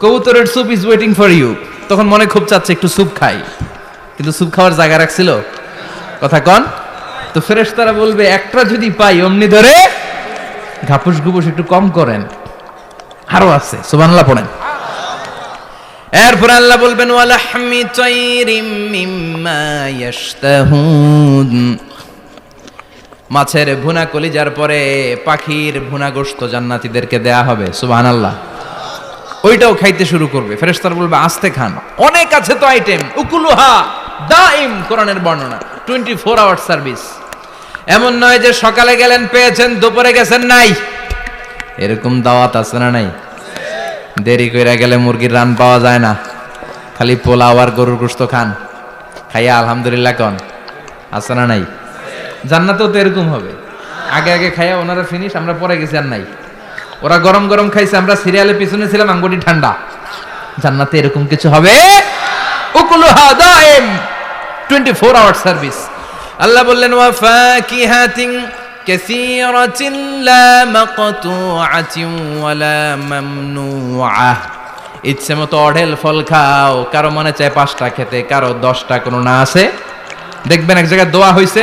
কবুতরের soup is waiting for you তখন মনে খুব চাচ্ছে, একটু স্যুপ খাই। কিন্তু স্যুপ খাওয়ার জায়গা রাখছিল? কথা কন। তো ফ্রেশ তারা বলবে, একটা যদি পাই, অমনি ধরে ঘাপুস ঘুপুস একটু কম করেন। আরও আছে সুবানলা পড়েন। এরপর আল্লাহ বলবেন ওয়ালাহমি তাইরিম মিম্মা ইয়াশতাহুন। মাছের ভুনা কলিজার পরে পাখির ভুনা গোশত জান্নাতীদেরকে দেয়া হবে, সুবহানাল্লাহ। ওইটাও খাইতে শুরু করবে। ফেরেশতার বলবে, আস্তে খান। অনেক আছে তো আইটেম উকুলুহা দাইম কোরআনের বর্ণনা। টোয়েন্টি ফোর আওয়ার সার্ভিস এমন নয় যে সকালে গেলেন, পেয়েছেন, দুপুরে গেছেন, নাই। এরকম দাওয়াত আছে না নাই? দেরি কইরা গেলে মুরগির রান পাওয়া যায় না। খালি পোলাও আর গরুর গোস্ত খান। খাইয়া আলহামদুলিল্লাহ কন। আছে না নাই? জান্নাতেও তো এরকম হবে। আগে আগে খাইয়া ওনারা ফিনিশ আমরা পরে গেছি আর নাই। ওরা গরম গরম খাইছে, আমরা সিরিয়ালের পিছনে ছিলাম আঙ্গুটি ঠান্ডা। জান্নাতে এরকম কিছু হবে? উকুলুহা দাইম 24 আওয়ার সার্ভিস আল্লাহ বললেন, ওয়া ফাকিহাতিন কাসীরাতিন লা মাকতুআতিন ওয়া লা মামনুআহ ইচ্ছে মতো অঢেল ফল খাও, কারও মনে চায় পাঁচটা খেতে, কারও দশটা, কোনো না আছে? দেখবেন এক জায়গায় দোয়া হইছে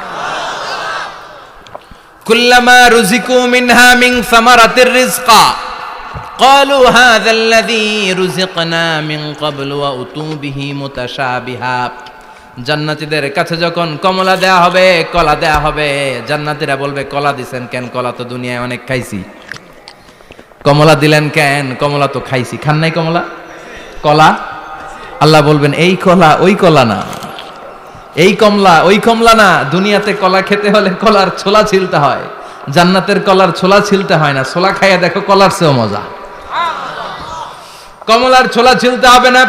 কুল্লামা রুজিকু মিনহা মিন সামারাতির রিজকা قالوا هذا الذي رزقنا من قبل وأتوا به متشابها জান্নাতীদের কাছে যখন কমলা দেয়া হবে কলা দেয়া হবে জান্নাতীরা বলবে কলা দিছেন কেন কলা তো দুনিয়ায় অনেক খাইছি কমলা দিলেন কেন কমলা তো খাইছি খান নাই কমলা কলা আল্লাহ বলবেন এই কলা ওই কলা না এই কমলা, ওই কমলা না, দুনিয়াতে কলা খেতে হলে কলার ছোলা ছিলতে হয়। জান্নাতের কলার ছোলা ছিলতে হয় না, ছোলা খাইয়া দেখো কলার চেয়েও মজা। কমলার ছোলা ছিলতে হবে না,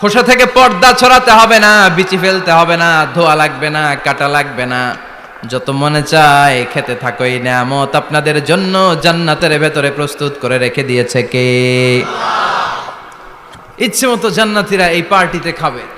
খোসা থেকে পর্দা ছড়াতে হবে না, বিচি ফেলতে হবে না, ধোয়া লাগবে না, কাটা লাগবে না। যত মনে চায়, খেতে থাকো এই নামত আপনাদের জন্য জান্নাতের ভেতরে প্রস্তুত করে রেখে দিয়েছে কে? ইচ্ছে মতো জান্নাতিরা এই পার্টিতে খাবে।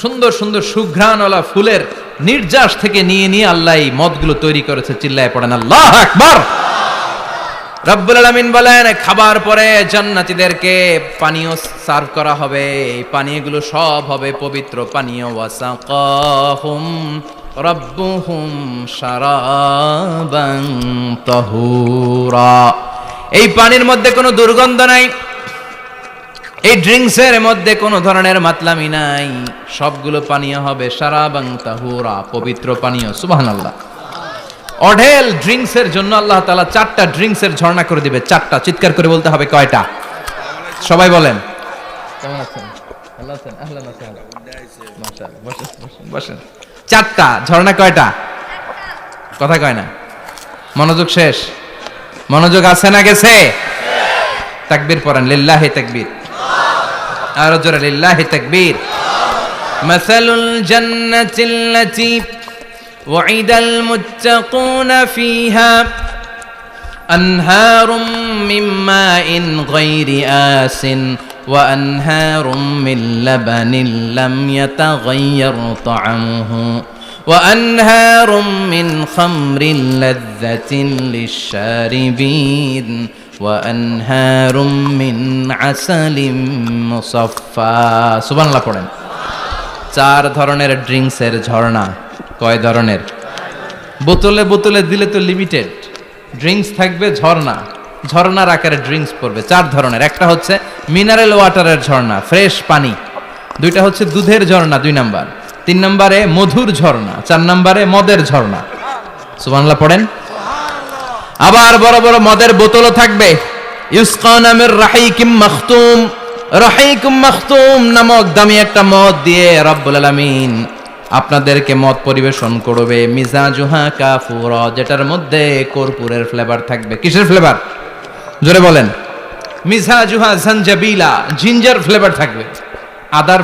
সুন্দর সুন্দর সুঘ্রাণওয়ালা ফুলের নির্যাস থেকে নিয়ে নিয়ে আল্লাহ এই মদগুলো তৈরি করেছে, চিল্লায় পড়েন, আল্লাহ আকবার! রব্বুল আলামিন বলেন, খাবার পরে জান্নাতীদেরকে পানীয় সার্ভ করা হবে, এই পানীয়গুলো সব হবে পবিত্র পানীয়। ওয়াসাকাহুম রব্বুহুম শারাবান তাহুরা। এই পানির মধ্যে কোনো দুর্গন্ধ নাই। এই ড্রিঙ্কসের মধ্যে কোনো ধরনের মাতলামি নাই। সবগুলো পানীয় হবে সারাবাং তাহুরা পবিত্র পানীয় সুবহানাল্লাহ। অঢেল ড্রিঙ্কসের জন্য আল্লাহ তাআলা চারটা ড্রিঙ্কসের ঝর্ণা করে দিবে চারটা। চিৎকার করে বলতে হবে কয়টা? সবাই বলেন। কেমন আছেন? আছেন? আছেন বসেন। চারটা ঝর্ণা কয়টা? কথা কয় না। মনোযোগ শেষ। মনোযোগ আছে না গেছে? তাকবীর পড়েন লিল্লাহি তাকবীর। আর জোরে লিল্লাহি তাকবীর مثل الجنة التي وعد المتقون فيها أنهار من ماء غير آس وأنهار من لبن لم يتغير طعمه وأنهار من خمر لذة للشاربين وأنهار من عسل مصفى سبحان الله পড়েন চার ধরনের ড্রিঙ্কসের ঝর্ণা কয় ধরনের বোতলে বোতলে দিলে তো লিমিটেড ড্রিঙ্কস থাকবে ঝর্ণা ঝর্ণার আকারে ড্রিঙ্কস পড়বে চার ধরনের একটা হচ্ছে মিনারেল ওয়াটারের ঝর্ণা ফ্রেশ পানি দুইটা হচ্ছে দুধের ঝর্ণা দুই নাম্বার তিন নম্বরে মধুর ঝর্ণা চার নম্বরে মদের ঝর্ণা সুবহানাল্লাহ পড়েন আবার বড় বড় মদের বোতলও থাকবে। ইউসকা নামের রাহিকিম মাখতুম। রাহিকুম মাখতুম নামক দামি একটা মদ দিয়ে রব্বুল আলামিন আপনাদেরকে মদ পরিবেশন করবে। মিজাজুহা কাফুর, যেটার মধ্যে কর্পূরের ফ্লেভার থাকবে। কিসের ফ্লেভার জোরে বলেন। মিজাজুহা জানজাবিলা জিঞ্জার ফ্লেভার থাকবে। আদার